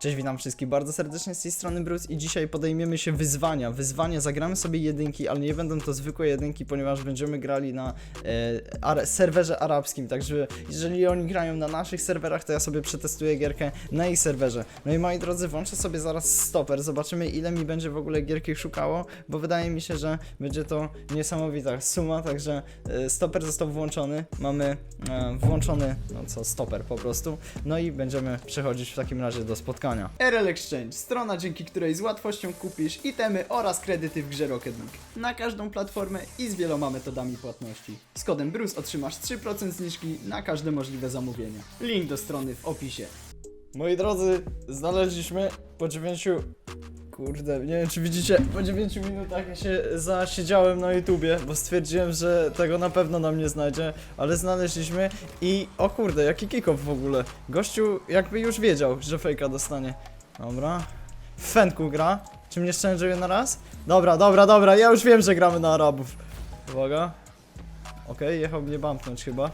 Cześć, witam wszystkich bardzo serdecznie z tej strony Bruce i dzisiaj podejmiemy się wyzwania. Wyzwania, zagramy sobie jedynki, ale nie będą to zwykłe jedynki, ponieważ będziemy grali na e, serwerze arabskim, także jeżeli oni grają na naszych serwerach, to ja sobie przetestuję gierkę na ich serwerze. No i moi drodzy, włączę sobie zaraz stoper, zobaczymy ile mi będzie w ogóle gierki szukało, bo wydaje mi się, że będzie to niesamowita suma, także e, stoper został włączony, mamy e, włączony, no co, stoper po prostu, no i będziemy przechodzić w takim razie do spotkania. RL Exchange, strona dzięki której z łatwością kupisz itemy oraz kredyty w grze Rocket League. Na każdą platformę i z wieloma metodami płatności. Z kodem BRUCE otrzymasz 3% zniżki na każde możliwe zamówienia. Link do strony w opisie. Moi drodzy, znaleźliśmy po 9... Kurde, nie wiem czy widzicie, po 9 minutach ja się zasiedziałem na YouTubie, bo stwierdziłem, że tego na pewno nam nie znajdzie, ale znaleźliśmy i o kurde, jaki kick-off w ogóle. Gościu jakby już wiedział, że fejka dostanie. Dobra. W Fenku gra. Czy mnie szczędzuje na raz? Dobra, dobra, dobra, ja już wiem, że gramy na Arabów. Uwaga. Okej, jechał mnie bumpnąć chyba.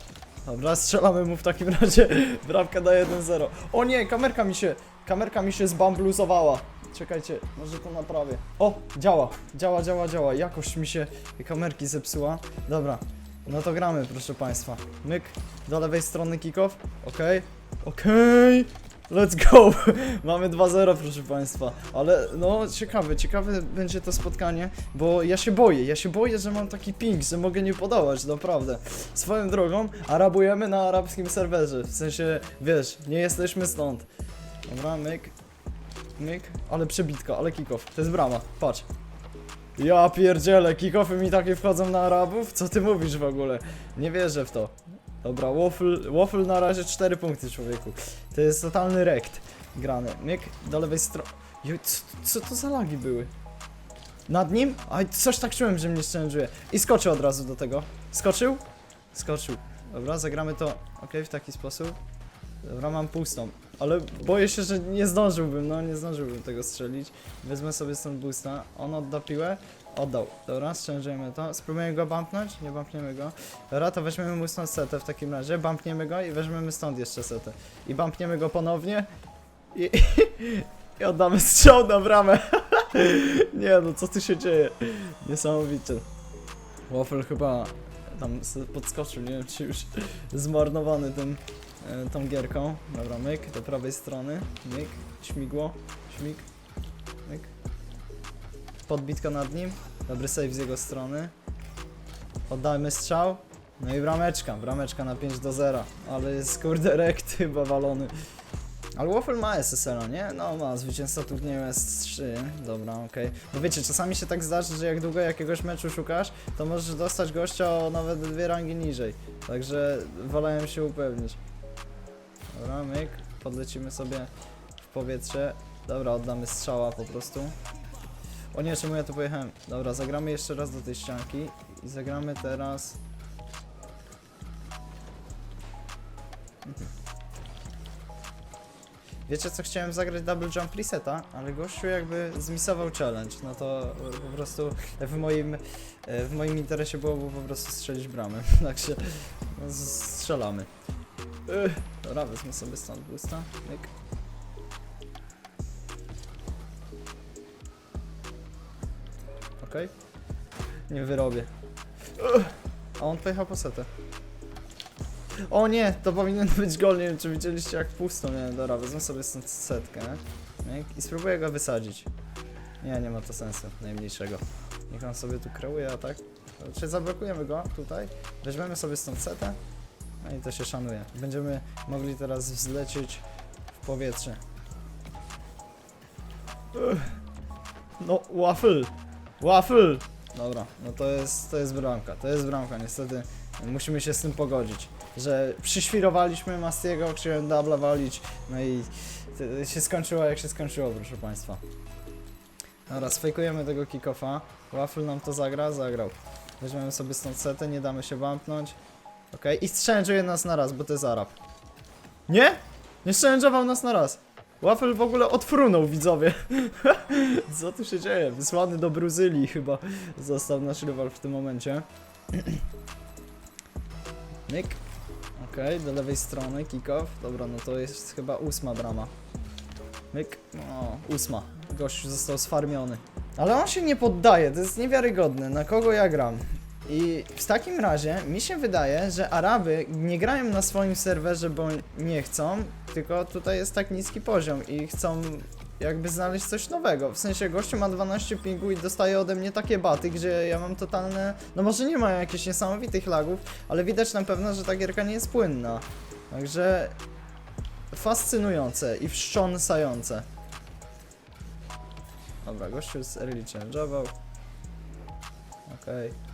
Dobra, strzelamy mu w takim razie. Bramka da 1-0. O nie, kamerka mi się, kamerka mi się zbambluzowała. Czekajcie, może to naprawię. O, działa, działa, działa, działa. Jakość mi się kamerki zepsuła. Dobra, no to gramy, proszę Państwa. Myk, do lewej strony kickoff. Okej, okej. Let's go! Mamy 2-0, proszę Państwa. Ale no, ciekawe, ciekawe będzie to spotkanie, bo ja się boję, ja się boję, że mam taki ping, że mogę nie podołać, naprawdę. Swoją drogą, arabujemy na arabskim serwerze, w sensie, wiesz, nie jesteśmy stąd. Dobra, myk, myk, ale przebitka, ale kickoff, to jest brama, patrz. Ja pierdzielę, kickoffy mi takie wchodzą na Arabów? Co ty mówisz w ogóle? Nie wierzę w to. Dobra, waffle, waffle na razie 4 punkty człowieku. To jest totalny rekt grany. Myk, do lewej strony. Co, co to za lagi były? Nad nim? Aj, coś tak czułem, że mnie szczędzuje. I skoczył od razu do tego. Skoczył? Skoczył. Dobra, zagramy to, ok, w taki sposób. Dobra, mam pustą. Ale boję się, że nie zdążyłbym, no nie zdążyłbym tego strzelić. Wezmę sobie stąd boosta. On odda piłę. Oddał. Dobra, szczędzimy to. Spróbujemy go bumpnąć? Nie bumpniemy go. Dobra, to weźmiemy mu stąd setę w takim razie. Bumpniemy go i weźmiemy stąd jeszcze setę. I bumpniemy go ponownie. I, i oddamy strzał na bramę. nie no, co tu się dzieje? Niesamowicie. Waffle chyba tam podskoczył, nie wiem czy już zmarnowany tym, tą gierką. Dobra, myk do prawej strony, myk, śmigło, śmig, myk. Podbitka nad nim, dobry save z jego strony. Oddajmy strzał. No i brameczka, brameczka na 5 do 0, ale jest kurde rekt chyba walony. Ale Waffle ma SSL, nie? No ma, zwycięzca turnieju S3, dobra, okej. No wiecie, czasami się tak zdarzy, że jak długo jakiegoś meczu szukasz, to możesz dostać gościa o nawet dwie rangi niżej. Także wolałem się upewnić. Dobra, myk, podlecimy sobie w powietrze. Dobra, oddamy strzała po prostu. O nie, czemu ja tu pojechałem? Dobra, zagramy jeszcze raz do tej ścianki i zagramy teraz... Wiecie co, chciałem zagrać double jump reseta, ale gościu jakby zmisował challenge, no to po prostu w moim, w moim interesie byłoby po prostu strzelić bramę, także no, strzelamy. Dobra, wezmę sobie stąd boosta, myk. Okej. Nie wyrobię. A on pojechał po setę. O nie, to powinien być gol, nie wiem czy widzieliście jak pusto, nie, dobra, wezmę sobie stąd setkę myk, i spróbuję go wysadzić. Nie, nie ma to sensu, najmniejszego. Niech on sobie tu kreuje, a tak? Czy zablokujemy go tutaj, weźmiemy sobie stąd setę, no i to się szanuje. Będziemy mogli teraz wzlecieć w powietrze. No, waffle! Waffle! Dobra, no to jest, to jest bramka, to jest bramka, niestety musimy się z tym pogodzić że przyświrowaliśmy Mastiego, chciałem dubla walić, no i się skończyło jak się skończyło, proszę Państwa. Dobra, sfejkujemy tego kickoffa. Waffle nam to zagra? Zagrał. Weźmiemy sobie stąd setę, nie damy się bumpnąć. Okej, i strzężuje nas na raz, bo to jest Arab. Nie? Nie strzężował nas na raz. Waffle w ogóle odfrunął, widzowie. Co tu się dzieje? Wysłany do Bruzylii chyba został nasz rywal w tym momencie. Myk. Okej, do lewej strony, kick-off. Dobra, no to jest chyba ósma brama. Myk. O, ósma. Gościu został sfarmiony. Ale on się nie poddaje, to jest niewiarygodne, na kogo ja gram. I w takim razie mi się wydaje, że Araby nie grają na swoim serwerze, bo nie chcą, tylko tutaj jest tak niski poziom i chcą jakby znaleźć coś nowego. W sensie gościu ma 12 pingu i dostaje ode mnie takie baty, gdzie ja mam totalne... No może nie mają jakichś niesamowitych lagów, ale widać na pewno, że ta gierka nie jest płynna. Także fascynujące i wstrząsające. Dobra, gościu z early change'ował. Okej.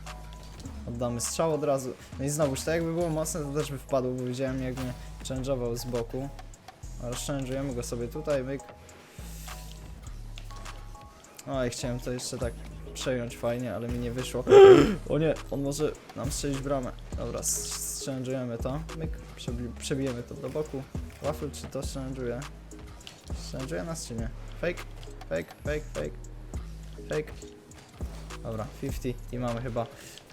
Oddamy strzał od razu. No i znowuż, tak jakby było mocne, to też by wpadło, bo widziałem jak mnie change'ował z boku. Ale change'ujemy go sobie tutaj, myk. Oj, chciałem to jeszcze tak przejąć fajnie, ale mi nie wyszło. O nie, on może nam strzelić bramę. Dobra, change'ujemy to. Myk, przebi przebijemy to do boku. Waffle czy to change'uje? Change'uje nas czy nie? Fake, fake, fake, fake, fake. Dobra, 50 i mamy chyba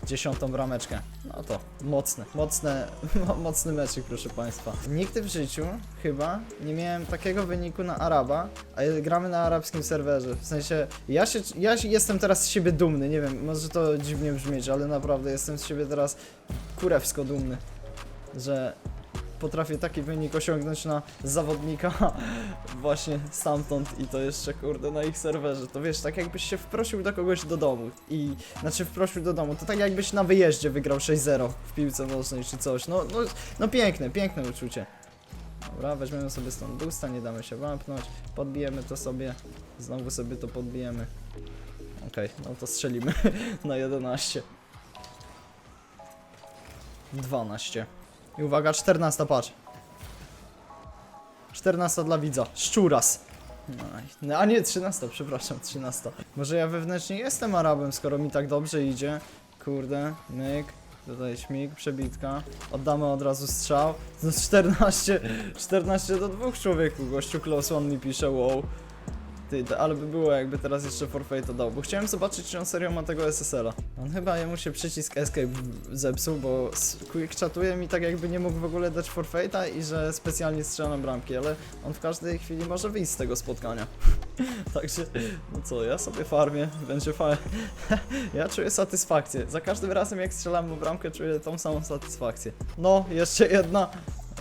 dziesiątą brameczkę. No to mocne, mocne, mo- mocny meczek, proszę Państwa. Nigdy w życiu chyba nie miałem takiego wyniku na Araba, a gramy na arabskim serwerze. W sensie, ja, się, ja jestem teraz z siebie dumny, nie wiem, może to dziwnie brzmieć, ale naprawdę jestem z siebie teraz kurewsko dumny, że potrafię taki wynik osiągnąć na zawodnika właśnie stamtąd i to jeszcze kurde na ich serwerze. To wiesz, tak jakbyś się wprosił do kogoś do domu i znaczy wprosił do domu, to tak jakbyś na wyjeździe wygrał 6-0 w piłce nożnej czy coś. No, no, no piękne, piękne uczucie. Dobra, weźmiemy sobie stąd boosta, nie damy się wampnąć, podbijemy to sobie, znowu sobie to podbijemy. Okej, no to strzelimy na 11. 12. I uwaga, 14, patrz. 14 dla widza. Szczuras. No, a nie, 13, przepraszam, 13. Może ja wewnętrznie jestem Arabem, skoro mi tak dobrze idzie. Kurde, myk. Tutaj śmig, przebitka. Oddamy od razu strzał. No 14, 14 do dwóch człowieku. Gościu Close One mi pisze, wow. Ty, to, ale by było jakby teraz jeszcze forfeit to dał, bo chciałem zobaczyć, czy on serio ma tego SSL-a. On chyba jemu się przycisk escape zepsuł, bo quick chatuje mi tak jakby nie mógł w ogóle dać forfeita i że specjalnie strzela na bramki, ale on w każdej chwili może wyjść z tego spotkania. Także, no co, ja sobie farmię, będzie fajnie. ja czuję satysfakcję. Za każdym razem jak strzelam w bramkę czuję tą samą satysfakcję. No, jeszcze jedna.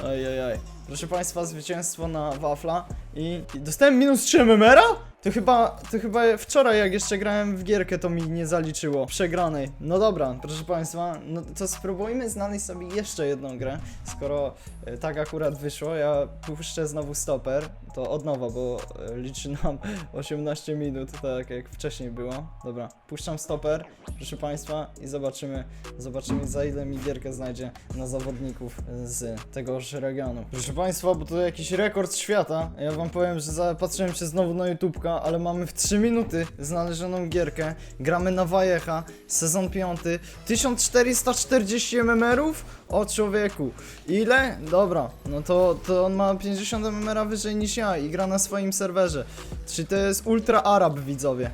Ajajaj. Proszę Państwa, zwycięstwo na wafla i, dostałem minus 3 memera? To chyba, to chyba wczoraj jak jeszcze grałem w gierkę to mi nie zaliczyło przegranej. No dobra, proszę Państwa, no to spróbujmy znaleźć sobie jeszcze jedną grę, skoro e, tak akurat wyszło, ja puszczę znowu stoper, to od nowa, bo e, liczy nam 18 minut, tak jak wcześniej było. Dobra, puszczam stoper, proszę Państwa i zobaczymy, zobaczymy za ile mi gierkę znajdzie na zawodników z tegoż regionu. Proszę Państwa, bo to jakiś rekord świata. Ja Wam powiem, że zapatrzyłem się znowu na YouTubka, ale mamy w 3 minuty znalezioną gierkę. Gramy na Wajecha, sezon 5, 1440 MMR-ów? O człowieku, ile? Dobra, no to, to on ma 50 MMR wyżej niż ja i gra na swoim serwerze. Czy to jest Ultra Arab, widzowie?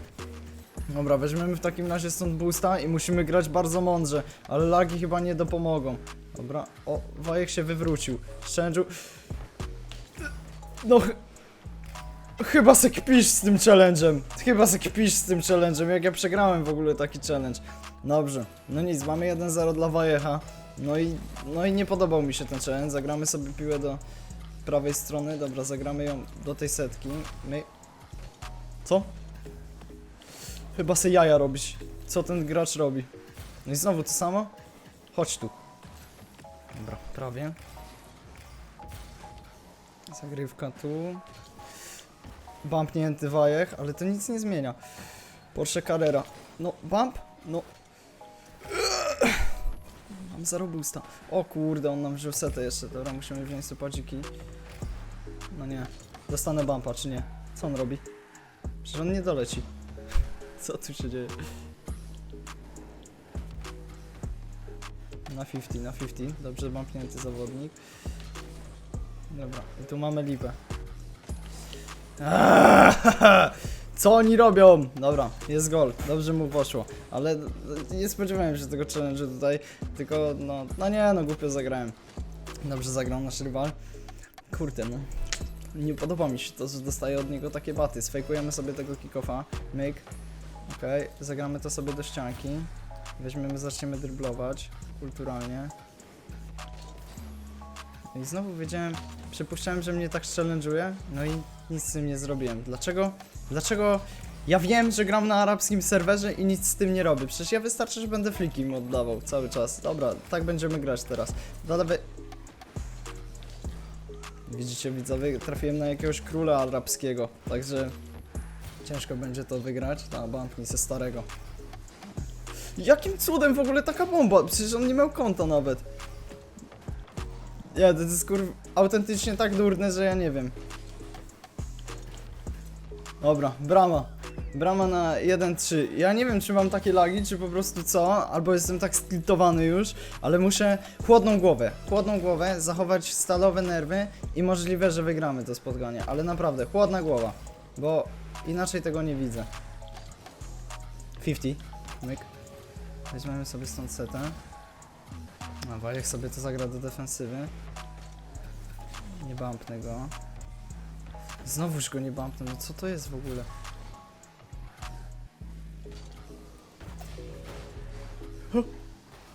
Dobra, weźmiemy w takim razie stąd boosta i musimy grać bardzo mądrze, ale lagi chyba nie dopomogą. Dobra, o, Wajek się wywrócił. Szczędziu. No, chyba se kpisz z tym challenge'em. Chyba se kpisz z tym challenge'em, jak ja przegrałem w ogóle taki challenge. Dobrze, no nic, mamy 1-0 dla Wajecha. No i, no i nie podobał mi się ten challenge, zagramy sobie piłę do prawej strony, dobra, zagramy ją do tej setki. My... Co? Chyba se jaja robić. Co ten gracz robi? No i znowu to samo? Chodź tu. Dobra, prawie. Zagrywka tu. Bumpnięty wajech, ale to nic nie zmienia. Porsche Carrera. No, bump? No. Mam zero boosta. O kurde, on nam wziął setę jeszcze. Dobra, musimy wziąć supadziki. No nie. Dostanę bumpa, czy nie? Co on robi? Przecież on nie doleci. Co tu się dzieje? Na 50, na 50. Dobrze bumpnięty zawodnik. Dobra, i tu mamy lipę. Co oni robią? Dobra, jest gol. Dobrze mu poszło. Ale nie spodziewałem się tego challenge'u tutaj. Tylko, no, no nie, no głupio zagrałem. Dobrze zagrał nasz rywal. Kurde, no. Nie podoba mi się to, że dostaję od niego takie baty. Sfejkujemy sobie tego kick-offa. Myk. Okej, zagramy to sobie do ścianki. Weźmiemy, zaczniemy dryblować kulturalnie. I znowu wiedziałem, przypuszczałem, że mnie tak challenge'uje, no i nic z tym nie zrobiłem. Dlaczego? Dlaczego ja wiem, że gram na arabskim serwerze i nic z tym nie robię? Przecież ja wystarczy, że będę fliki im oddawał cały czas. Dobra, tak będziemy grać teraz. Do. Widzicie widzowie, trafiłem na jakiegoś króla arabskiego, także ciężko będzie to wygrać. Ta bampni ze starego. Jakim cudem w ogóle taka bomba? Przecież on nie miał konta nawet. Nie, to jest kur... autentycznie tak durne, że ja nie wiem. Dobra, brama. Brama na 1-3. Ja nie wiem, czy mam takie lagi, czy po prostu co, albo jestem tak stiltowany już, ale muszę chłodną głowę, chłodną głowę, zachować stalowe nerwy i możliwe, że wygramy to spotkanie, ale naprawdę, chłodna głowa, bo inaczej tego nie widzę. 50, myk. Weźmiemy sobie stąd setę. Dobra, jak sobie to zagra do defensywy. Nie bumpnę go. Znowuż go nie bumpnę, no co to jest w ogóle?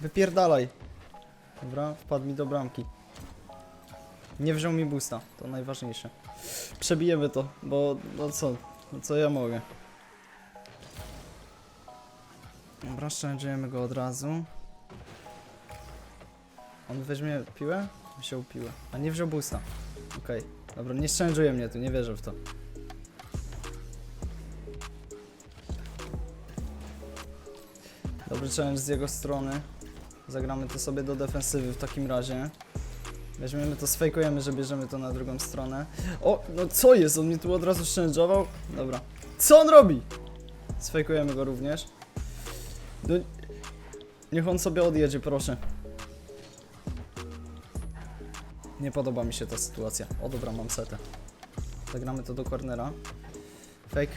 Wypierdalaj. Dobra, wpadł mi do bramki. Nie wziął mi boosta, to najważniejsze. Przebijemy to, bo no co, no co ja mogę. Dobra, go od razu. On weźmie piłę? Wziął piłę. A nie wziął boosta. Okej. Dobra, nie szczędzuje mnie tu, nie wierzę w to. Dobry challenge z jego strony. Zagramy to sobie do defensywy w takim razie. Weźmiemy to, sfejkujemy, że bierzemy to na drugą stronę. O, no co jest? On mnie tu od razu szczędżował? Dobra. Co on robi? Sfejkujemy go również. No, niech on sobie odjedzie, proszę. Nie podoba mi się ta sytuacja. O dobra, mam setę. Zagramy to do cornera. Fake.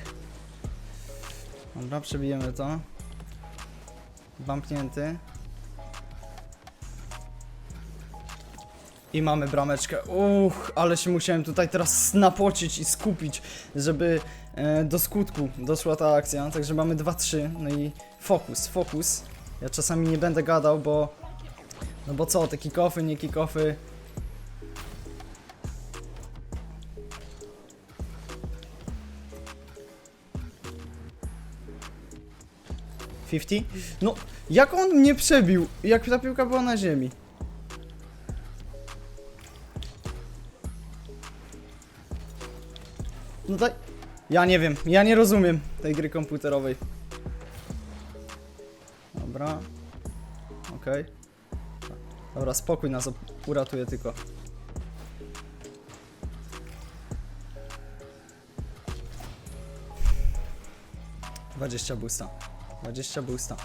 Dobra, przebijemy to. Bampnięty. I mamy brameczkę. Uch, ale się musiałem tutaj teraz napocić i skupić, żeby e, do skutku doszła ta akcja. Także mamy 2-3. No i fokus, fokus. Ja czasami nie będę gadał, bo. No bo co, te kikofy, nie kikofy. 50? No, jak on mnie przebił? Jak ta piłka była na ziemi? No tak. Ja nie wiem, ja nie rozumiem tej gry komputerowej. Dobra. Okej. Okay. Dobra, spokój nas uratuje tylko. Dwadzieścia busta. 20 boosta.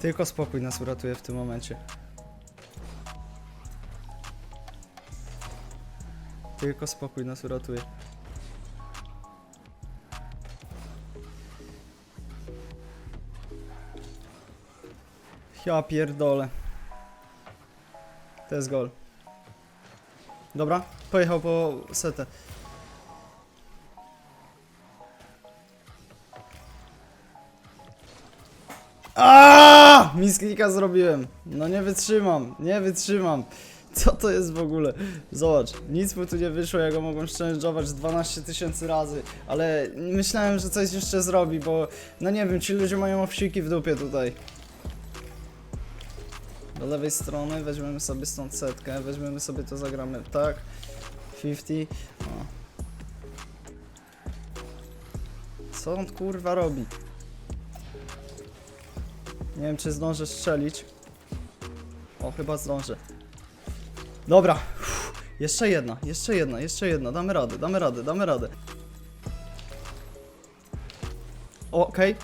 Tylko spokój nas uratuje w tym momencie. Tylko spokój nas uratuje. Ja pierdolę. To jest gol. Dobra, pojechał po setę. Misklika zrobiłem. No nie wytrzymam, nie wytrzymam. Co to jest w ogóle? Zobacz, nic mu tu nie wyszło, ja go mogłem szczęściować 12 tysięcy razy, ale myślałem, że coś jeszcze zrobi, bo no nie wiem, ci ludzie mają owsiki w dupie tutaj. Do lewej strony weźmiemy sobie stąd setkę, weźmiemy sobie to, zagramy tak. 50. O. Co on kurwa robi? Nie wiem, czy zdążę strzelić. O, chyba zdążę. Dobra. Uff, jeszcze jedna, jeszcze jedna, jeszcze jedna. Damy radę, damy radę, damy radę. Okej.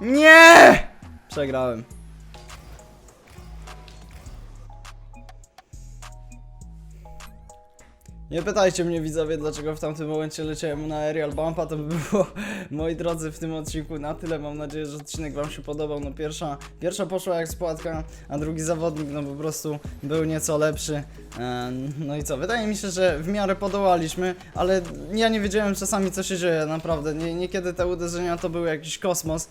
Nie! Przegrałem. Nie pytajcie mnie widzowie, dlaczego w tamtym momencie leciałem na aerial bumpa, to by było, moi drodzy, w tym odcinku na tyle. Mam nadzieję, że odcinek wam się podobał. No pierwsza, pierwsza poszła jak spłatka, a drugi zawodnik, no po prostu był nieco lepszy. Em, No i co, wydaje mi się, że w miarę podołaliśmy, ale ja nie wiedziałem czasami co się dzieje, naprawdę. Nie, niekiedy te uderzenia to był jakiś kosmos.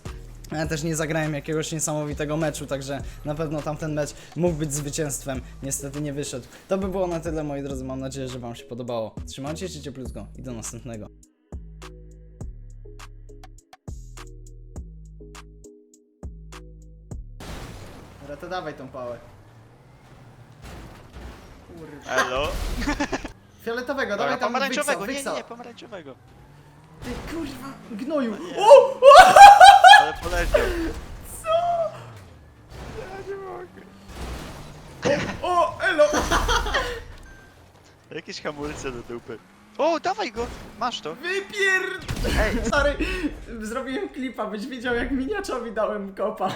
Ja też nie zagrałem jakiegoś niesamowitego meczu, także na pewno tamten mecz mógł być zwycięstwem. Niestety nie wyszedł. To by było na tyle, moi drodzy. Mam nadzieję, że Wam się podobało. Trzymajcie się cieplutko i do następnego. To dawaj tą pałę. Kurwa. Elo? Fioletowego, dawaj tam pomarańczowego, wyksa, nie, wyksa. nie, nie, pomarańczowego. Ty kurwa, gnoju. nie. O! Ale poleciał. O, elo! Jakieś hamulce do dupy. O, dawaj go! Masz to. Wypier... Ej, Sorry, zrobiłem klipa, byś widział jak miniaczowi dałem kopa.